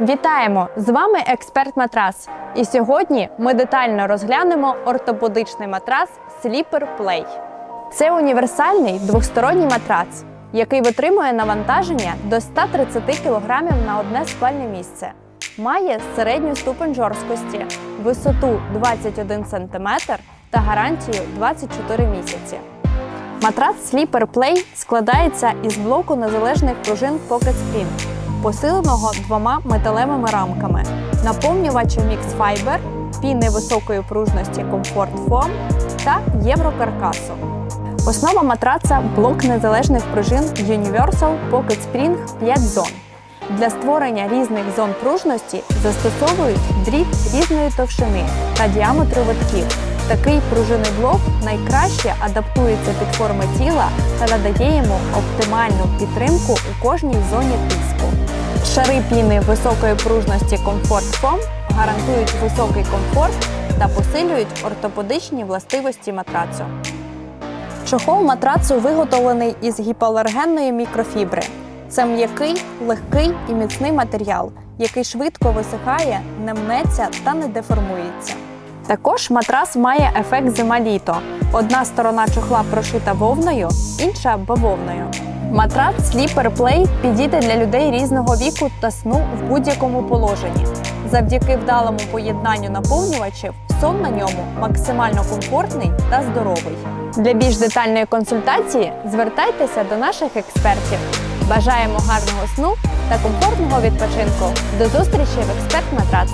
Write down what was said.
Вітаємо! З вами експерт матрас. І сьогодні ми детально розглянемо ортопедичний матрас Sleeper Play. Це універсальний двосторонній матрац, який витримує навантаження до 130 кг на одне спальне місце. Має середню ступень жорсткості, висоту 21 см та гарантію 24 місяці. Матрац Sleeper Play складається із блоку незалежних пружин Pocket Spring, посиленого двома металевими рамками, наповнювача Mix Fiber, піни високої пружності Comfort Foam та єврокаркасу. Основа матраца блок незалежних пружин Universal Pocket Spring 5 зон. Для створення різних зон пружності застосовують дріт різної товщини та діаметру витків. Такий пружинний блок найкраще адаптується під форми тіла та надає йому оптимальну підтримку у кожній зоні тиску. Шари піни високої пружності Comfort Foam гарантують високий комфорт та посилюють ортопедичні властивості матрацу. Чохол матрацу виготовлений із гіпоалергенної мікрофібри. Це м'який, легкий і міцний матеріал, який швидко висихає, не мнеться та не деформується. Також матрас має ефект зима-літо. Одна сторона чохла прошита вовною, інша бавовною. Матрац Sleeper Play підійде для людей різного віку та сну в будь-якому положенні. Завдяки вдалому поєднанню наповнювачів сон на ньому максимально комфортний та здоровий. Для більш детальної консультації звертайтеся до наших експертів. Бажаємо гарного сну та комфортного відпочинку. До зустрічі в експерт матрац.